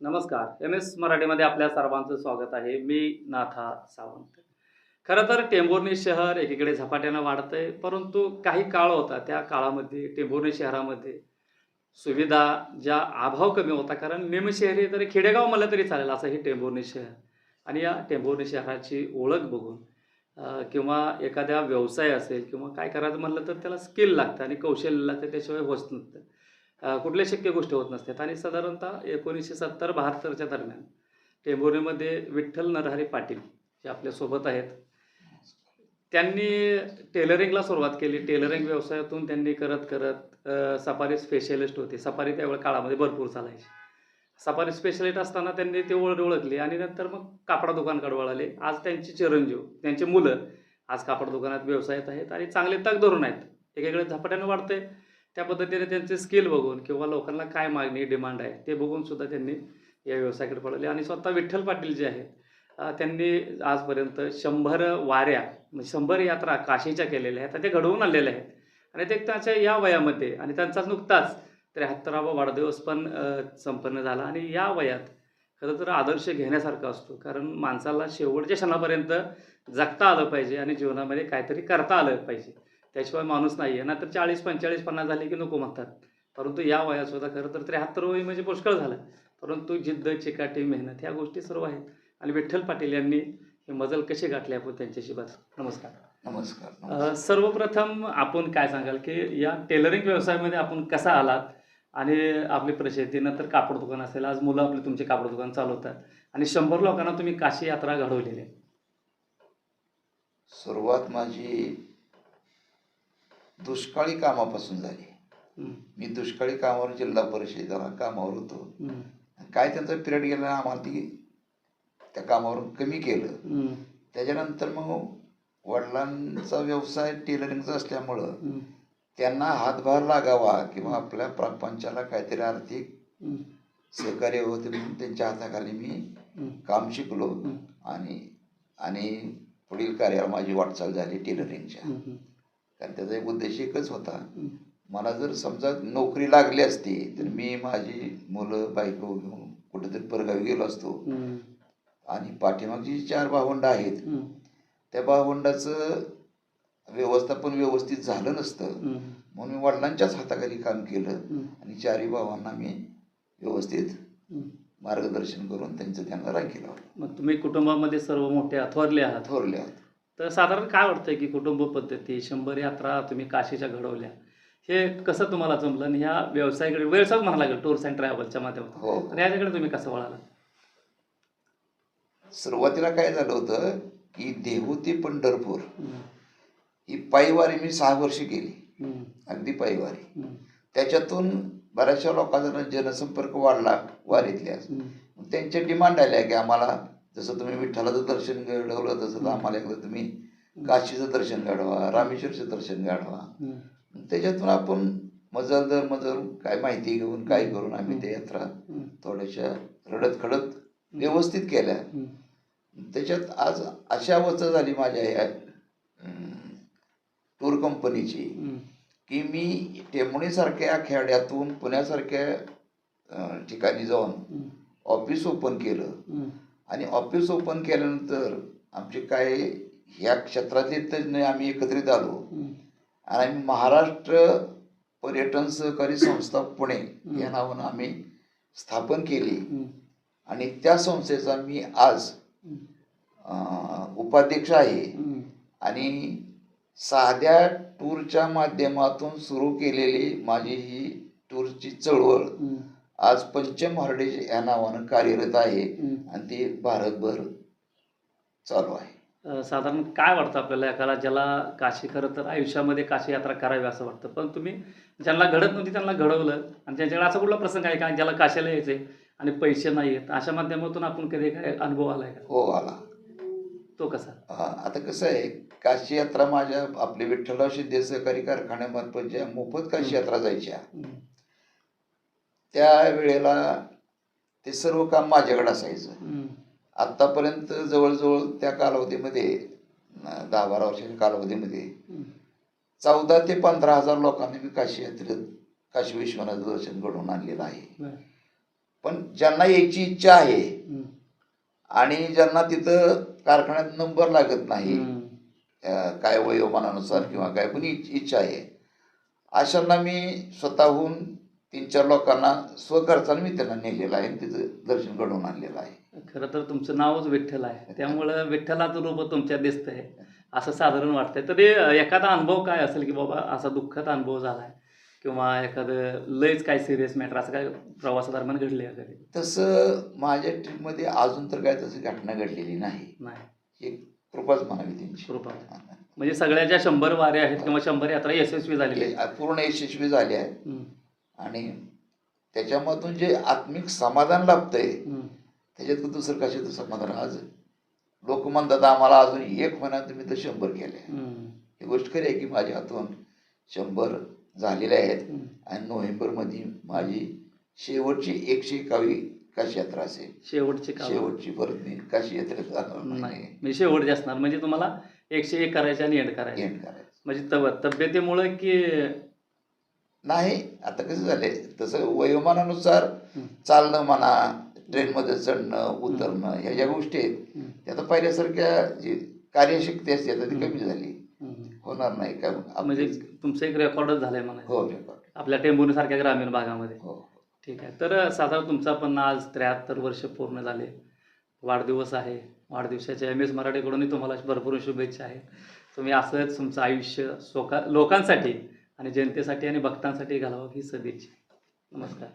नमस्कार. M S मराठीमध्ये आपल्या सर्वांचं स्वागत आहे. मी नाथा सावंत. खरं तर टेंभुर्णी शहर एकीकडे झपाट्यानं वाढतंय परंतु काही काळ होता त्या काळामध्ये टेंभुर्णी शहरामध्ये सुविधा ज्या अभाव कमी होता कारण निमशहरी तरी खेडेगाव म्हणलं तरी चालेल असं हे टेंभुर्णी शहर. आणि या टेंभुर्णी शहराची ओळख बघून किंवा एखाद्या व्यवसाय असेल किंवा काय करायचं म्हणलं तर त्याला स्किल लागतं आणि कौशल्य लागतं त्याशिवाय होत नसतं कुठल्या शक्य गोष्टी होत नसतात. आणि साधारणतः एकोणीसशे सत्तर बहात्तरच्या दरम्यान टेंभोरीमध्ये विठ्ठल नरहरी पाटील जे आपल्यासोबत आहेत त्यांनी टेलरिंगला सुरुवात केली. टेलरिंग व्यवसायातून त्यांनी करत करत सफारी स्पेशलिस्ट होते. सफारी त्यावेळेस काळामध्ये भरपूर चालायची. सफारी स्पेशलिस्ट असताना त्यांनी ते ओळख ओळखली आणि नंतर मग कापडा दुकानकडे वळाले. आज त्यांची चिरंजीव त्यांची मुलं आज कापड दुकानात व्यवसायात आहेत आणि चांगले तग धरून आहेत. एकीकडे झपाट्यानं वाढतंय. त्या पद्धतीने त्यांचे स्किल बघून किंवा लोकांना काय मागणी डिमांड आहे ते बघून सुद्धा त्यांनी या व्यवसायाकडे पळवले आणि स्वतः विठ्ठल पाटील जे आहेत त्यांनी आजपर्यंत शंभर वाऱ्या म्हणजे शंभर यात्रा काशीच्या केलेल्या आहेत आणि ते घडवून आणलेल्या आहेत. आणि ते त्यांच्या या वयामध्ये आणि त्यांचाच नुकताच त्र्याहत्तरावा वाढदिवस पण संपन्न झाला. आणि या वयात खरं तर आदर्श घेण्यासारखा असतो कारण माणसाला शेवटच्या क्षणापर्यंत जगता आलं पाहिजे आणि जीवनामध्ये काहीतरी करता आलं पाहिजे. त्याशिवाय माणूस नाही आहे नाहीतर चाळीस पंचेचाळीस पन्नास झाले की नको म्हणतात. परंतु या वयात सुद्धा खरं तर त्र्याहत्तर वय म्हणजे पुष्कळ झालं. परंतु जिद्द चिकाटी मेहनत ह्या गोष्टी सर्व आहेत. आणि विठ्ठल पाटील यांनी हे मजल कसे गाठले आपण त्यांच्याशी बस. नमस्कार. नमस्कार. सर्वप्रथम आपण काय सांगाल की या टेलरिंग व्यवसायामध्ये आपण कसा आलात? आणि आपली प्रसिद्धी नंतर कापड दुकान असेल आज मुलं आपले तुमचे कापड दुकान चालवतात. आणि शंभर लोकांना तुम्ही काशी यात्रा घडवलेली आहे. सुरुवात माझी दुष्काळी कामापासून झाली. मी दुष्काळी कामावर जिल्हा परिषदेला कामावर होतो. काय त्यांचा पिरियड गेला आम्हाला ती त्या कामावरून कमी केलं. त्याच्यानंतर मग वडिलांचा व्यवसाय टेलरिंगचा असल्यामुळं त्यांना हातभार लागावा किंवा आपल्या प्रपंचाला काहीतरी आर्थिक सहकार्य होते म्हणून त्यांच्या हाताखाली मी काम शिकलो. आणि आणि पुढील कार्याला माझी वाटचाल झाली टेलरिंगच्या कारण त्याचा एक उद्देश एकच होता. मला जर समजा नोकरी लागली असती तर मी माझी मुलं बायको घेऊन कुठेतरी परगावी गेलो असतो. आणि पाठीमागची जी चार भावंडं आहेत त्या भावंडाचं व्यवस्थापन व्यवस्थित झालं नसतं. म्हणून मी वडिलांच्याच हाताखाली काम केलं आणि चारही भावांना मी व्यवस्थित. मार्गदर्शन करून त्यांचं त्यांना राखी लावलं मग तुम्ही कुटुंबामध्ये सर्व मोठे थोरले आहात. थोरले आहोत. तर साधारण काय वाटतंय की कुटुंब पद्धती शंभर यात्रा तुम्ही काशीच्या घडवल्या हे कसं तुम्हाला जमलं? आणि ह्या व्यवसायाकडे व्यवसाय म्हणायला लागेल टूर्स अँड ट्रॅव्हलच्या माध्यमातून. हो. तर याच्याकडे तुम्ही कसं वळाला सुरुवातीला काय झालं होतं की देहू ते पंढरपूर ही पायवारी मी सहा वर्ष केली. अगदी पायवारी. त्याच्यातून बऱ्याचशा लोकांचा जनसंपर्क वाढला वारीतल्या त्यांच्या डिमांड आल्या की आम्हाला जसं तुम्ही विठ्ठलाचं दर्शन घडवलं तसं आम्हाला एकदा तुम्ही काशीचं दर्शन घडवा रामेश्वरचं दर्शन घडवा. त्याच्यातून आपण मजल दर मजल काय माहिती घेऊन काय करून आम्ही त्या यात्रा थोड्याशा रडत खडत व्यवस्थित केल्या. त्याच्यात आज अशी अवस्था झाली माझ्या या टूर कंपनीची की मी टेंभुणीसारख्या खेड्यातून पुण्यासारख्या ठिकाणी जाऊन ऑफिस ओपन केलं. आणि ऑफिस ओपन केल्यानंतर आमचे काय ह्या क्षेत्रातले तज्ज्ञ आम्ही एकत्रित आलो. आणि आम्ही महाराष्ट्र पर्यटन सहकारी संस्था पुणे या नावानं आम्ही स्थापन केली. आणि त्या संस्थेचा मी आज उपाध्यक्ष आहे. आणि साध्या टूरच्या माध्यमातून सुरू केलेली माझी ही टूरची चळवळ आज पंचम हॉलिडेज या नावानं कार्यरत आहे. आणि ते भारतभर चालू आहे. साधारण काय वाटतं आपल्याला एखादा ज्याला काशी खरं तर आयुष्यामध्ये काशी यात्रा करावी असं वाटतं? पण तुम्ही ज्यांना घडत नव्हती त्यांना घडवलं आणि त्यांच्याकडे असा कुठला प्रसंग आहे का ज्याला काशीला यायचे आणि पैसे नाही आहेत? अशा माध्यमातून आपण कधी काय अनुभव आलाय का? हो आला. तो कसा? हा, आता कसं आहे काशी यात्रा माझ्या आपले विठ्ठलराव शिंदे सहकारी कारखान्यामार्फत ज्या मोफत काशी यात्रा जायच्या त्या वेळेला ते सर्व काम माझ्याकडे असायचं. आत्तापर्यंत जवळजवळ त्या कालावधीमध्ये दहा बारा वर्षाच्या कालावधीमध्ये चौदा ते पंधरा हजार लोकांनी मी काशी यात्रेत काशी विश्वनाथ दर्शन घडवून आणलेलं आहे. पण ज्यांना यायची इच्छा आहे. आणि ज्यांना तिथं कारखान्यात नंबर लागत नाही काय वयोमानानुसार किंवा काय पण इच- इच्छा आहे अशांना मी स्वतःहून तीन चार लोकांना स्वखर्चाने मी त्यांना नेलेलं आहे तिथं दर्शन घडवून आणलेलं आहे. खरं तर तुमचं नावच विठ्ठल आहे. त्यामुळं विठ्ठलाचं रूप तुमच्यात दिसतंय असं साधारण वाटतंय. तरी एखादा अनुभव काय असेल की बाबा असा दुःखद अनुभव झालाय? किंवा एखादं लयच काय सिरियस मॅटर असं काय प्रवासादरम्यान घडले आहे कधी? तसं माझ्या ट्रीपमध्ये अजून तर काय तशी घटना घडलेली नाही. नाही. एक कृपाच म्हणावी त्यांची. कृपा. म्हणजे सगळ्या ज्या शंभर वाऱ्या आहेत किंवा शंभर यात्रा यशस्वी आहेत. ते पूर्ण यशस्वी झाले आहे हम्म. आणि त्याच्यामधून जे आत्मिक समाधान लाभतंय. त्याच्यात दुसरं कशाचं समाधान आज लोक म्हणतात आम्हाला अजून एक महिना तुम्ही तर शंभर केले. ही गोष्ट खरी आहे की माझ्या हातून शंभर झालेले आहेत. आणि नोव्हेंबरमध्ये माझी शेवटची एकशे एकावी काशी यात्रा असेल. शेवटची शेवटची परत मी काशी यात्रेत नाही. म्हणजे शेवटचे असणार म्हणजे तुम्हाला एकशे एक करायचे आणि एंड करायचे. एंड करायचं. म्हणजे तब तब्येतीमुळे की नाही आता कसं झालंय तसं वयोमानानुसार. चालणं म्हणा ट्रेनमध्ये चढणं उतरणं ह्या ज्या गोष्टी आहेत. त्या आता पहिल्यासारख्या जी कार्यशक्ती असते आता ती कमी झाली. होणार नाही का म्हणजे तुमचं एक रेकॉर्डच झालंय म्हणायचं. हो रेकॉर्ड. आपल्या टेंभुर्णी सारख्या ग्रामीण भागामध्ये. हो ठीक आहे. तर साधारण तुमचा पण आज त्र्याहत्तर वर्ष पूर्ण झाले. वाढदिवस आहे. वाढदिवसाच्या एम एस मराठीकडूनही तुम्हाला भरपूर शुभेच्छा आहेत. तुम्ही असंच तुमचं आयुष्य सोका लोकांसाठी आणि जनतेसाठी आणि भक्तांसाठी घालावं ही सदिच्छा नमस्कार.